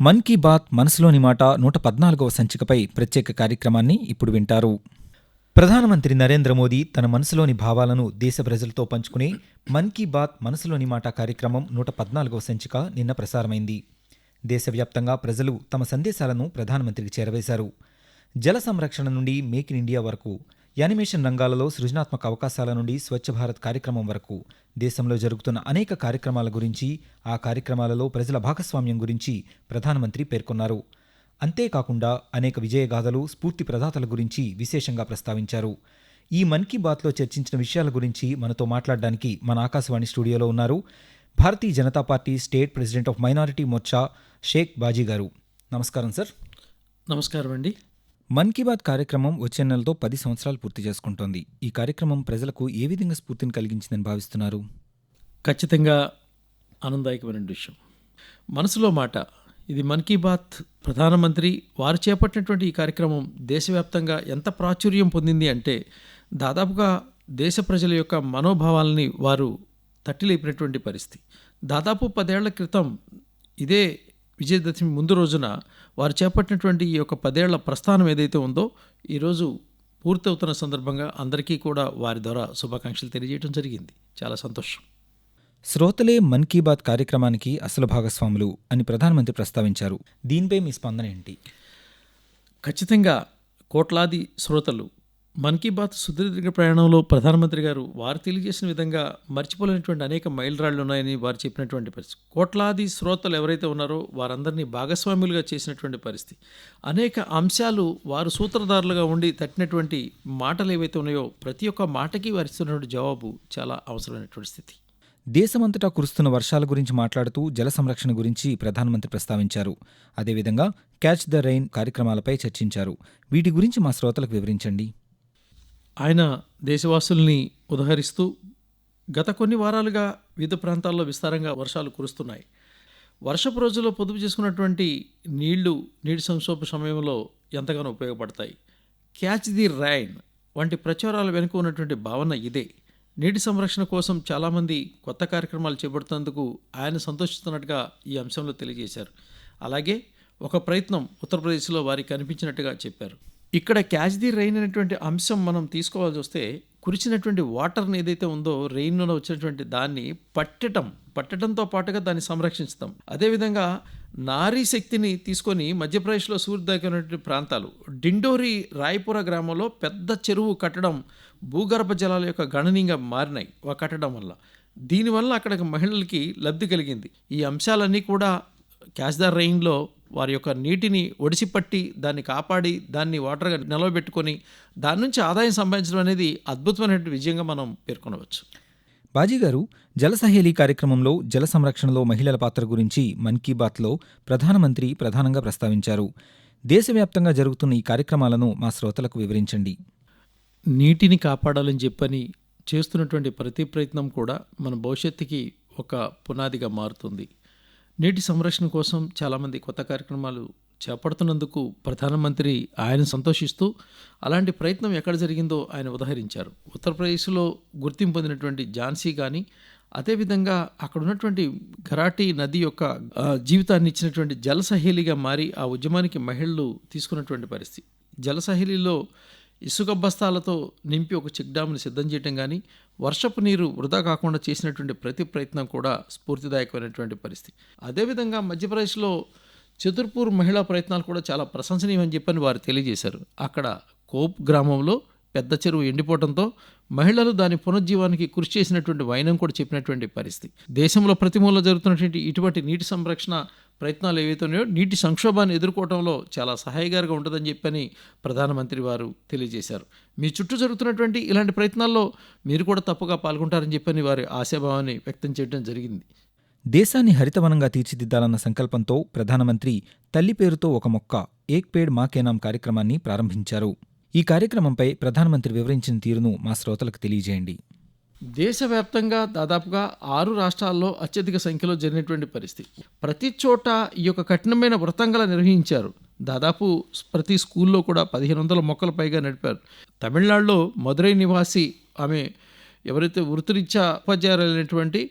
మన్ కీ బాత్ మనసులోని మాట నూట పద్నాలుగవ సంచికపై ప్రత్యేక కార్యక్రమాన్ని ఇప్పుడు వింటారు. ప్రధానమంత్రి నరేంద్ర మోదీ తన మనసులోని భావాలను దేశ ప్రజలతో పంచుకునే మన్ కీ బాత్ మనసులోని మాట కార్యక్రమం నూట పద్నాలుగవ సంచిక నిన్న ప్రసారమైంది. దేశవ్యాప్తంగా ప్రజలు తమ సందేశాలను ప్రధానమంత్రికి చేరవేశారు. జల సంరక్షణ నుండి మేక్ ఇన్ ఇండియా వరకు యానిమేషన్ రంగాలలో సృజనాత్మక అవకాశాల నుండి స్వచ్ఛ భారత్ కార్యక్రమం వరకు దేశంలో జరుగుతున్న అనేక కార్యక్రమాల గురించి ఆ కార్యక్రమాలలో ప్రజల భాగస్వామ్యం గురించి ప్రధానమంత్రి పేర్కొన్నారు. అంతేకాకుండా అనేక విజయగాథలు స్ఫూర్తి ప్రదాతల గురించి విశేషంగా ప్రస్తావించారు. ఈ మన్ కీ బాత్లో చర్చించిన విషయాల గురించి మనతో మాట్లాడడానికి మన ఆకాశవాణి స్టూడియోలో ఉన్నారు Bharatiya Janata party state president of minority Morcha Sheikh Baji garu. నమస్కారం సార్. నమస్కారం అండి. మన్ కీ బాత్ కార్యక్రమం వచ్చే నెలతో పది సంవత్సరాలు పూర్తి చేసుకుంటోంది. ఈ కార్యక్రమం ప్రజలకు ఏ విధంగా స్ఫూర్తిని కలిగించిందని భావిస్తున్నారు? ఖచ్చితంగా ఆనందదాయకమైన విషయం. మనసులో మాట ఇది మన్ కీ బాత్ ప్రధానమంత్రి వారు చేపట్టినటువంటి ఈ కార్యక్రమం దేశవ్యాప్తంగా ఎంత ప్రాచుర్యం పొందింది అంటే దాదాపుగా దేశ ప్రజల యొక్క మనోభావాలని వారు తట్టిలేపినటువంటి పరిస్థితి. దాదాపు పదేళ్ళ క్రితం ఇదే విజయదశమి ముందు రోజున వారు చేపట్టినటువంటి ఈ యొక్క పదేళ్ళ ప్రస్థానం ఏదైతే ఉందో ఈరోజు పూర్తవుతున్న సందర్భంగా అందరికీ కూడా వారి ద్వారా శుభాకాంక్షలు తెలియజేయడం జరిగింది. చాలా సంతోషం. శ్రోతలే మన్ కీ బాత్ కార్యక్రమానికి అసలు భాగస్వాములు అని ప్రధానమంత్రి ప్రస్తావించారు. దీనిపై మీ స్పందన ఏంటి? ఖచ్చితంగా కోట్లాది శ్రోతలు మన్ కీ బాత్ సుదీర్ఘ ప్రయాణంలో ప్రధానమంత్రి గారు వారు తెలియజేసిన విధంగా మర్చిపోలేనటువంటి అనేక మైలురాళ్ళు ఉన్నాయని వారు చెప్పినటువంటి పరిస్థితి. కోట్లాది శ్రోతలు ఎవరైతే ఉన్నారో వారందరినీ భాగస్వాములుగా చేసినటువంటి పరిస్థితి. అనేక అంశాలు వారు సూత్రధారులుగా ఉండి తట్టినటువంటి మాటలు ఏవైతే ఉన్నాయో ప్రతి ఒక్క మాటకి వారు ఇస్తున్నటువంటి జవాబు చాలా అవసరమైనటువంటి స్థితి. దేశమంతటా కురుస్తున్న వర్షాల గురించి మాట్లాడుతూ జల సంరక్షణ గురించి ప్రధానమంత్రి ప్రస్తావించారు. అదేవిధంగా క్యాచ్ ద రెయిన్ కార్యక్రమాలపై చర్చించారు. వీటి గురించి మా శ్రోతలకు వివరించండి. ఆయన దేశవాసుల్ని ఉదహరిస్తూ గత కొన్ని వారాలుగా వివిధ ప్రాంతాల్లో విస్తారంగా వర్షాలు కురుస్తున్నాయి. వర్షపు రోజుల్లో పొదుపు చేసుకున్నటువంటి నీళ్ళు నీటి సంక్షోభ సమయంలో ఎంతగానో ఉపయోగపడతాయి. క్యాచ్ ది రైన్ వంటి ప్రచారాల వెనుక ఉన్నటువంటి భావన ఇదే. నీటి సంరక్షణ కోసం చాలామంది కొత్త కార్యక్రమాలు చేపడుతున్నందుకు ఆయన సంతోషిస్తున్నట్టుగా ఈ అంశంలో తెలియజేశారు. అలాగే ఒక ప్రయత్నం ఉత్తరప్రదేశ్లో వారికి కనిపించినట్టుగా చెప్పారు. ఇక్కడ క్యాచ్ ది రెయిన్ అనేటువంటి అంశం మనం తీసుకోవాల్సి వస్తే కురిచినటువంటి వాటర్ని ఏదైతే ఉందో రెయిన్లో వచ్చినటువంటి దాన్ని పట్టటం పట్టడంతో పాటుగా దాన్ని సంరక్షించుతాం అదేవిధంగా నారీ శక్తిని తీసుకొని మధ్యప్రదేశ్లో సూర్యదాగినటువంటి ప్రాంతాలు డిండోరి రాయపుర గ్రామంలో పెద్ద చెరువు కట్టడం భూగర్భ జలాల యొక్క గణనీయంగా మారినాయి ఆ కట్టడం వల్ల. దీనివల్ల అక్కడ మహిళలకి లబ్ధి కలిగింది. ఈ అంశాలన్నీ కూడా క్యాచ్ ద రెయిన్లో వారి యొక్క నీటిని ఒడిసిపట్టి దాన్ని కాపాడి దాన్ని వాటర్గా నిలవబెట్టుకొని దాని నుంచి ఆదాయం సంపాదించడం అనేది అద్భుతమైనటువంటి విజయంగా మనం పేర్కొనవచ్చు. బాజీ గారు జల సహేలీ కార్యక్రమంలో జల సంరక్షణలో మహిళల పాత్ర గురించి మన్ కీ బాత్లో ప్రధానమంత్రి ప్రధానంగా ప్రస్తావించారు. దేశవ్యాప్తంగా జరుగుతున్న ఈ కార్యక్రమాలను మా శ్రోతలకు వివరించండి. నీటిని కాపాడాలని చెప్పని చేస్తున్నటువంటి ప్రతి ప్రయత్నం కూడా మన భవిష్యత్తుకి ఒక పునాదిగా మారుతుంది. నీటి సంరక్షణ కోసం చాలామంది కొత్త కార్యక్రమాలు చేపడుతున్నందుకు ప్రధానమంత్రి ఆయన సంతోషిస్తూ అలాంటి ప్రయత్నం ఎక్కడ జరిగిందో ఆయన ఉదహరించారు. ఉత్తరప్రదేశ్లో గుర్తింపు పొందినటువంటి ఝాన్సీ కానీ అదేవిధంగా అక్కడ ఉన్నటువంటి ఘరాటి నది యొక్క జీవితాన్ని ఇచ్చినటువంటి జలసహేలిగా మారి ఆ ఉద్యమానికి మహిళలు తీసుకున్నటువంటి పరిస్థితి. జలసహేలిలో ఇసుక బస్తాలతో నింపి ఒక చెక్ డ్యామ్ని సిద్ధం చేయటం కానీ వర్షపు నీరు వృధా కాకుండా చేసినటువంటి ప్రతి ప్రయత్నం కూడా స్ఫూర్తిదాయకమైనటువంటి పరిస్థితి. అదేవిధంగా మధ్యప్రదేశ్లో చతుర్పూర్ మహిళా ప్రయత్నాలు కూడా చాలా ప్రశంసనీయమని చెప్పని వారు తెలియజేశారు. అక్కడ కోప్ గ్రామంలో పెద్ద చెరువు ఎండిపోవడంతో మహిళలు దాని పునరుజ్జీవానికి కృషి చేసినటువంటి వైనం కూడా చెప్పినటువంటి పరిస్థితి. దేశంలో ప్రతి మూల జరుగుతున్నటువంటి ఇటువంటి నీటి సంరక్షణ ప్రయత్నాలు ఏవైతున్నాయో నీటి సంక్షోభాన్ని ఎదుర్కోవడంలో చాలా సహాయకారిగా ఉంటుందని చెప్పని ప్రధానమంత్రి వారు తెలియజేశారు. మీ చుట్టూ జరుగుతున్నటువంటి ఇలాంటి ప్రయత్నాల్లో మీరు కూడా తప్పుగా పాల్గొంటారని చెప్పని వారి ఆశాభావాన్ని వ్యక్తం చేయడం జరిగింది. దేశాన్ని హరితవనంగా తీర్చిదిద్దాలన్న సంకల్పంతో ప్రధానమంత్రి తల్లి పేరుతో ఒక మొక్క ఏక్ పేడ్ మా కేనాం కార్యక్రమాన్ని ప్రారంభించారు. ఈ కార్యక్రమంపై ప్రధానమంత్రి వివరించిన తీరును మా శ్రోతలకు తెలియజేయండి. దేశవ్యాప్తంగా దాదాపుగా ఆరు రాష్ట్రాల్లో అత్యధిక సంఖ్యలో జరిగినటువంటి పరిస్థితి. ప్రతి చోట ఈ యొక్క కఠినమైన వృత్తంగా నిర్వహించారు. దాదాపు ప్రతి స్కూల్లో కూడా పదిహేను వందల మొక్కల పైగా నడిపారు. తమిళనాడులో మదురై నివాసి ఆమె ఎవరైతే వృత్తిరీత్యా ఉపాధ్యాయులైనటువంటి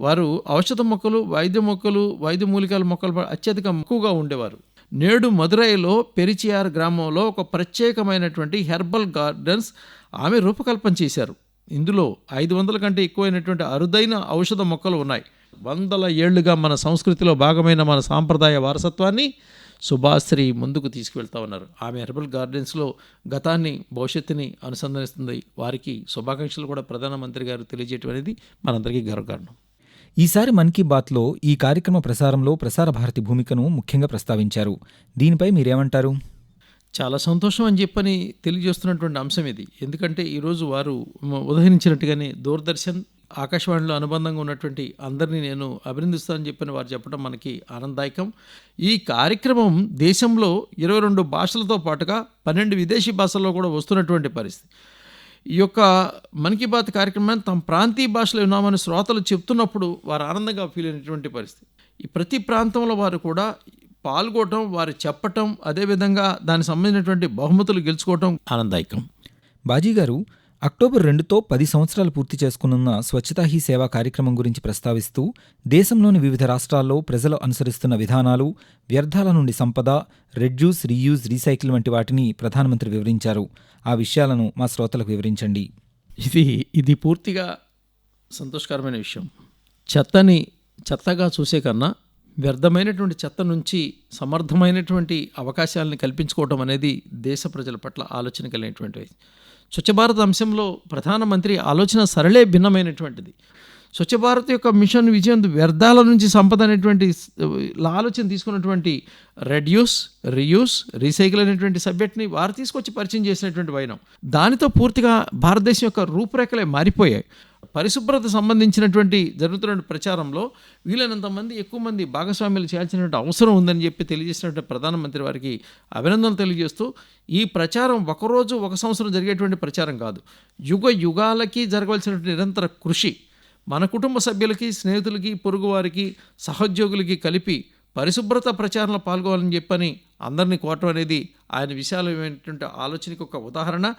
వారు ఔషధ మొక్కలు వైద్య మొక్కలు వైద్య మూలికల మొక్కలు అత్యధిక ఎక్కువగా ఉండేవారు. నేడు మదురైలో పెరిచియార్ గ్రామంలో ఒక ప్రత్యేకమైనటువంటి హెర్బల్ గార్డెన్స్ ఆమె రూపకల్పన చేశారు. ఇందులో ఐదు వందల కంటే ఎక్కువైనటువంటి అరుదైన ఔషధ మొక్కలు ఉన్నాయి. వందల ఏళ్ళుగా మన సంస్కృతిలో భాగమైన మన సాంప్రదాయ వారసత్వాన్ని సుభాశ్రీ ముందుకు తీసుకువెళ్తా ఉన్నారు. ఆమె హెర్బల్ గార్డెన్స్లో గతాన్ని భవిష్యత్తుని అనుసంధానిస్తుంది. వారికి శుభాకాంక్షలు కూడా ప్రధానమంత్రి గారు తెలియజేయటం అనేది మనందరికీ గర్వకారణం. ఈసారి మన్ కీ బాత్లో ఈ కార్యక్రమ ప్రసారంలో ప్రసార భారతి భూమికను ముఖ్యంగా ప్రస్తావించారు. దీనిపై మీరేమంటారు? చాలా సంతోషం అని చెప్పని తెలియజేస్తున్నటువంటి అంశం ఇది. ఎందుకంటే ఈరోజు వారు ఉదహరించినట్టుగానే దూరదర్శన్ ఆకాశవాణిలో అనుబంధంగా ఉన్నటువంటి అందరినీ నేను అభినందిస్తానని చెప్పని వారు చెప్పడం మనకి ఆనందదాయకం. ఈ కార్యక్రమం దేశంలో ఇరవై రెండు భాషలతో పాటుగా పన్నెండు విదేశీ భాషల్లో కూడా వస్తున్నటువంటి పరిస్థితి. ఈ యొక్క మన్ కీ బాత్ కార్యక్రమాన్ని తమ ప్రాంతీయ భాషలో విన్నామని శ్రోతలు చెప్తున్నప్పుడు వారు ఆనందంగా ఫీల్ అయినటువంటి పరిస్థితి. ఈ ప్రతి ప్రాంతంలో వారు కూడా పాల్గొనడం వారు చెప్పటం అదేవిధంగా దానికి సంబంధించినటువంటి బహుమతులు గెలుచుకోవటం ఆనందదాయకం. బాజీ గారు అక్టోబర్ రెండుతో పది సంవత్సరాలు పూర్తి చేసుకునున్న స్వచ్ఛతా హీ సేవా కార్యక్రమం గురించి ప్రస్తావిస్తూ దేశంలోని వివిధ రాష్ట్రాల్లో ప్రజలు అనుసరిస్తున్న విధానాలు వ్యర్థాల నుండి సంపద రెడ్యూస్ రీయూజ్ రీసైకిల్ వంటి వాటిని ప్రధానమంత్రి వివరించారు. ఆ విషయాలను మా శ్రోతలకు వివరించండి. ఇది ఇది పూర్తిగా సంతోషకరమైన విషయం. చెత్తని చెత్తగా చూసే కన్నా వ్యర్థమైనటువంటి చెత్త నుంచి సమర్థమైనటువంటి అవకాశాలను కల్పించుకోవటం అనేది దేశ ప్రజల పట్ల ఆలోచన కలిగినటువంటిది. స్వచ్ఛ భారత్ అంశంలో ప్రధానమంత్రి ఆలోచన సరళే భిన్నమైనటువంటిది. స్వచ్ఛ భారత్ యొక్క మిషన్ విజయం వ్యర్థాల నుంచి సంపద అనేటువంటి ఆలోచన తీసుకున్నటువంటి రెడ్యూస్ రియూస్ రీసైకిల్ అనేటువంటి సబ్జెక్ట్ని వారు తీసుకొచ్చి పరిచయం చేసినటువంటి వైనం. దానితో పూర్తిగా భారతదేశం యొక్క రూపురేఖలే మారిపోయాయి. పరిశుభ్రత సంబంధించినటువంటి జరుగుతున్న ప్రచారంలో వీలైనంత మంది ఎక్కువ మంది భాగస్వామ్యులు చేయాల్సినటువంటి అవసరం ఉందని చెప్పి తెలియజేసినటువంటి ప్రధానమంత్రి వారికి అభినందనలు తెలియజేస్తూ ఈ ప్రచారం ఒకరోజు ఒక సంవత్సరం జరిగేటువంటి ప్రచారం కాదు. యుగ యుగాలకి జరగవలసినటువంటి నిరంతర కృషి మన కుటుంబ సభ్యులకి స్నేహితులకి పొరుగువారికి సహోద్యోగులకి కలిపి పరిశుభ్రత ప్రచారంలో పాల్గొవాలని చెప్పని అందరినీ కోరటం అనేది ఆయన విశాలమైనటువంటి ఆలోచనకి ఒక ఉదాహరణ.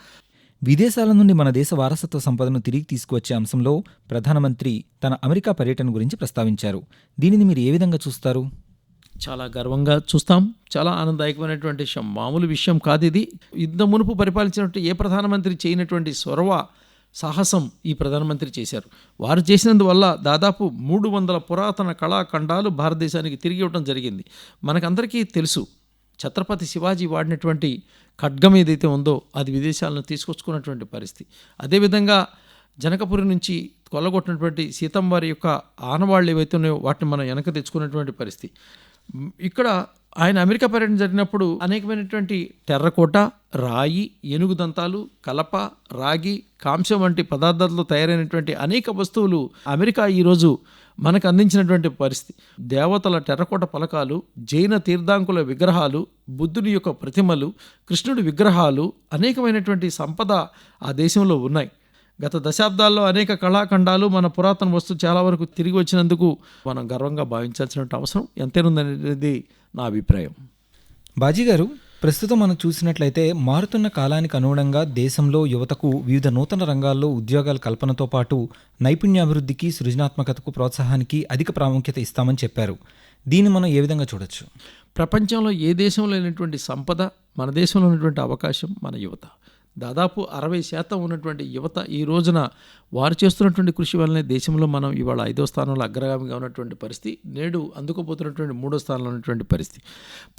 విదేశాల నుండి మన దేశ వారసత్వ సంపదను తిరిగి తీసుకువచ్చే అంశంలో ప్రధానమంత్రి తన అమెరికా పర్యటన గురించి ప్రస్తావించారు. దీనిని మీరు ఏ విధంగా చూస్తారు? చాలా గర్వంగా చూస్తాం. చాలా ఆనందదాయకమైనటువంటి విషయం మామూలు విషయం కాదు ఇది. ఇంత మునుపు పరిపాలించినట్టు ఏ ప్రధానమంత్రి చేయనటువంటి సొరవ సాహసం ఈ ప్రధానమంత్రి చేశారు. వారు చేసినందువల్ల దాదాపు మూడు వందల పురాతన కళాఖండాలు భారతదేశానికి తిరిగి ఇవ్వడం జరిగింది. మనకందరికీ తెలుసు ఛత్రపతి శివాజీ వాడినటువంటి ఖడ్గం ఏదైతే ఉందో అది విదేశాలను తీసుకొచ్చుకున్నటువంటి పరిస్థితి. అదేవిధంగా జనకపురి నుంచి కొల్లగొట్టినటువంటి సీతమ్మ వారి యొక్క ఆనవాళ్ళు ఏవైతే ఉన్నాయో వాటిని మనం వెనక తెచ్చుకున్నటువంటి పరిస్థితి. ఇక్కడ ఆయన అమెరికా పర్యటన జరిగినప్పుడు అనేకమైనటువంటి టెర్రకోట రాయి ఏనుగు దంతాలు కలప రాగి కాంస్యం వంటి పదార్థాలతో తయారైనటువంటి అనేక వస్తువులు అమెరికా ఈరోజు మనకు అందించినటువంటి పరిస్థితి. దేవతల టెర్రకోట పలకాలు జైన తీర్థాంకుల విగ్రహాలు బుద్ధుని యొక్క ప్రతిమలు కృష్ణుడి విగ్రహాలు అనేకమైనటువంటి సంపద ఆ దేశంలో ఉన్నాయి. గత దశాబ్దాల్లో అనేక కళాఖండాలు మన పురాతన వస్తువు చాలా వరకు తిరిగి వచ్చినందుకు మనం గర్వంగా భావించాల్సిన అవసరం ఎంతేనుందనేది నా అభిప్రాయం. బాజీ గారు ప్రస్తుతం మనం చూసినట్లయితే మారుతున్న కాలానికి అనుగుణంగా దేశంలో యువతకు వివిధ నూతన రంగాల్లో ఉద్యోగాల కల్పనతో పాటు నైపుణ్యాభివృద్ధికి సృజనాత్మకతకు ప్రోత్సాహానికి అధిక ప్రాముఖ్యత ఇస్తామని చెప్పారు. దీన్ని మనం ఏ విధంగా చూడొచ్చు? ప్రపంచంలో ఏ దేశంలో లేనటువంటి సంపద మన దేశంలో ఉన్నటువంటి అవకాశం మన యువత. దాదాపు అరవై శాతం ఉన్నటువంటి యువత ఈ రోజున వారు చేస్తున్నటువంటి కృషి వల్లనే దేశంలో మనం ఇవాళ ఐదో స్థానంలో అగ్రగామిగా ఉన్నటువంటి పరిస్థితి నేడు అందుకోబోతున్నటువంటి మూడో స్థానంలో ఉన్నటువంటి పరిస్థితి.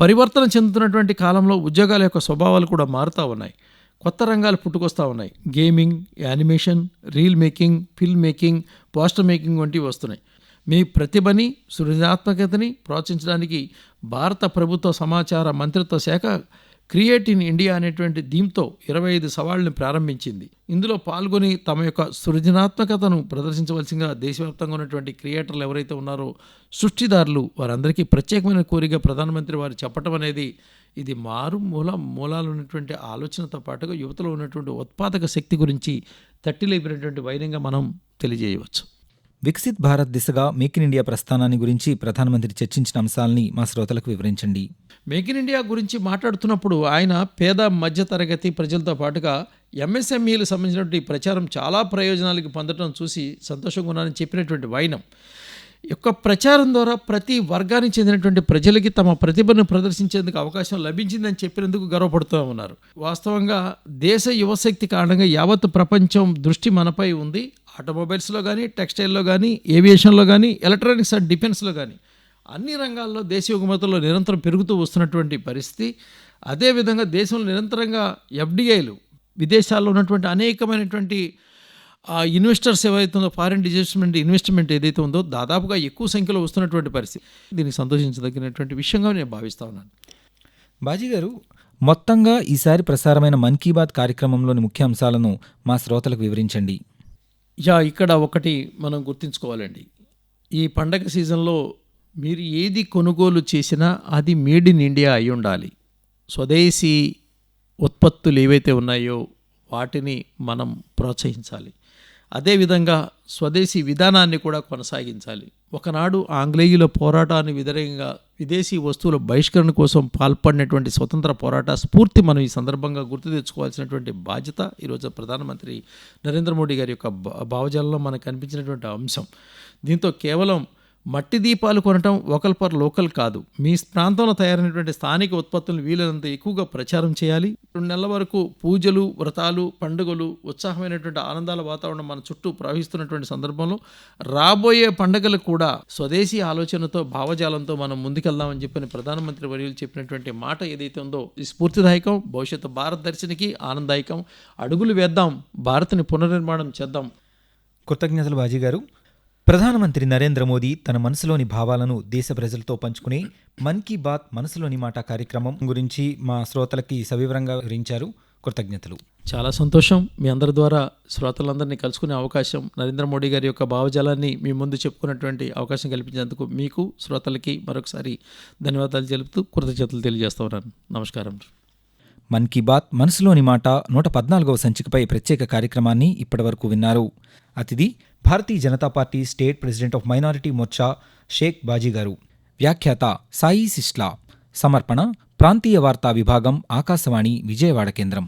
పరివర్తన చెందుతున్నటువంటి కాలంలో ఉద్యోగాల యొక్క స్వభావాలు కూడా మారుతూ ఉన్నాయి. కొత్త రంగాలు పుట్టుకొస్తూ ఉన్నాయి. Gaming animation reel making film making poster making వంటివి వస్తున్నాయి. మీ ప్రతిభని సృజనాత్మకతని ప్రోత్సహించడానికి భారత ప్రభుత్వ సమాచార మంత్రిత్వ శాఖ క్రియేట్ ఇన్ ఇండియా అనేటువంటి దీంతో ఇరవై ఐదు సవాళ్ళను ప్రారంభించింది. ఇందులో పాల్గొని తమ యొక్క సృజనాత్మకతను ప్రదర్శించవలసిందిగా దేశవ్యాప్తంగా ఉన్నటువంటి క్రియేటర్లు ఎవరైతే ఉన్నారో సృష్టిదారులు వారందరికీ ప్రత్యేకమైన కోరిక ప్రధానమంత్రి వారు చెప్పటం అనేది ఇది మారుమూల మూలాలు ఉన్నటువంటి ఆలోచనతో పాటుగా యువతలో ఉన్నటువంటి ఉత్పాదక శక్తి గురించి తట్టి లేపినటువంటి మనం తెలియజేయవచ్చు. వికసిత్ భారత్ దిశగా మేక్ ఇన్ ఇండియా ప్రస్థానాన్ని గురించి ప్రధానమంత్రి చర్చించిన అంశాలని మా శ్రోతలకు వివరించండి. మేక్ ఇన్ ఇండియా గురించి మాట్లాడుతున్నప్పుడు ఆయన పేద మధ్యతరగతి ప్రజలతో పాటుగా ఎంఎస్ఎంఈలు సంబంధించినటువంటి ప్రచారం చాలా ప్రయోజనాలకు పొందడం చూసి సంతోషంగా ఉన్నానని చెప్పినటువంటి వైనం. యొక్క ప్రచారం ద్వారా ప్రతి వర్గానికి చెందినటువంటి ప్రజలకి తమ ప్రతిభను ప్రదర్శించేందుకు అవకాశం లభించిందని చెప్పినందుకు గర్వపడుతూ ఉన్నారు. వాస్తవంగా దేశ యువశక్తి కారణంగా యావత్ ప్రపంచం దృష్టి మనపై ఉంది. ఆటోమొబైల్స్లో కానీ టెక్స్టైల్లో కానీ ఏవియేషన్లో కానీ ఎలక్ట్రానిక్స్ అండ్ డిఫెన్స్లో కానీ అన్ని రంగాల్లో దేశీయ ఎగుమతుల్లో నిరంతరం పెరుగుతూ వస్తున్నటువంటి పరిస్థితి. అదేవిధంగా దేశంలో నిరంతరంగా ఎఫ్డిఐలు విదేశాల్లో ఉన్నటువంటి అనేకమైనటువంటి ఇన్వెస్టర్స్ ఏవైతే ఉందో ఫారిన్ ఇన్వెస్ట్మెంట్ ఇన్వెస్ట్మెంట్ ఏదైతే ఉందో దాదాపుగా ఎక్కువ సంఖ్యలో వస్తున్నటువంటి పరిస్థితి. దీనికి సంతోషించదగినటువంటి విషయంగా నేను భావిస్తా ఉన్నాను. బాజీ గారు మొత్తంగా ఈసారి ప్రసారమైన మన్ కీ బాత్ కార్యక్రమంలోని ముఖ్య అంశాలను మా శ్రోతలకు వివరించండి. యా ఇక్కడ ఒకటి మనం గుర్తుంచుకోవాలండి. ఈ పండగ సీజన్లో మీరు ఏది కొనుగోలు చేసినా అది మేడ్ ఇన్ ఇండియా అయి ఉండాలి. స్వదేశీ ఉత్పత్తులు ఏవైతే ఉన్నాయో వాటిని మనం ప్రోత్సహించాలి. అదేవిధంగా స్వదేశీ విధానాన్ని కూడా కొనసాగించాలి. ఒకనాడు ఆంగ్లేయుల పోరాటాన్ని వ్యతిరేకంగా విదేశీ వస్తువుల బహిష్కరణ కోసం పాల్పడినటువంటి స్వతంత్ర పోరాట స్ఫూర్తి మనం ఈ సందర్భంగా గుర్తు తెచ్చుకోవాల్సినటువంటి బాధ్యత ఈరోజు ప్రధానమంత్రి నరేంద్ర మోడీ గారి యొక్క భా- భావజాలంలో మనకు కనిపించినటువంటి అంశం. దీంతో కేవలం మట్టి దీపాలు కొనటం ఒకల్ పర్ లోకల్ కాదు. మీ ప్రాంతంలో తయారైనటువంటి స్థానిక ఉత్పత్తులను వీలైనంత ఎక్కువగా ప్రచారం చేయాలి. రెండు నెలల వరకు పూజలు వ్రతాలు పండుగలు ఉత్సాహమైనటువంటి ఆనందాల వాతావరణం మన చుట్టూ ప్రవహిస్తున్నటువంటి సందర్భంలో రాబోయే పండుగలు కూడా స్వదేశీ ఆలోచనతో భావజాలంతో మనం ముందుకెళ్దామని చెప్పిన ప్రధానమంత్రి వర్యులు చెప్పినటువంటి మాట ఏదైతే ఉందో ఇది స్ఫూర్తిదాయకం భవిష్యత్తు భారత దర్శనికి ఆనందదాయకం. అడుగులు వేద్దాం భారత్ని పునర్నిర్మాణం చేద్దాం. కృతజ్ఞతలు బాజీ గారు. ప్రధానమంత్రి నరేంద్ర మోదీ తన మనసులోని భావాలను దేశ ప్రజలతో పంచుకునే మన్ కీ బాత్ మనసులోని మాట కార్యక్రమం గురించి మా శ్రోతలకి సవివరంగా వివరించారు. కృతజ్ఞతలు. చాలా సంతోషం మీ అందరి ద్వారా శ్రోతలందరినీ కలుసుకునే అవకాశం నరేంద్ర మోడీ గారి యొక్క భావజాలాన్ని మీ ముందు చెప్పుకున్నటువంటి అవకాశం కల్పించేందుకు మీకు శ్రోతలకి మరొకసారి ధన్యవాదాలు తెలుపుతూ కృతజ్ఞతలు తెలియజేస్తా ఉన్నాను. నమస్కారం. మన్ కీ బాత్ మనసులోని మాట నూట పద్నాలుగవ సంచికపై ప్రత్యేక కార్యక్రమాన్ని ఇప్పటివరకు విన్నారు. అతిథి Bharatiya Janata party state president of minority Morcha Sheikh Baji garu. వ్యాఖ్యాత సాయి సిస్లా. సమర్పణ ప్రాంతీయ వార్తా విభాగం ఆకాశవాణి విజయవాడ కేంద్రం.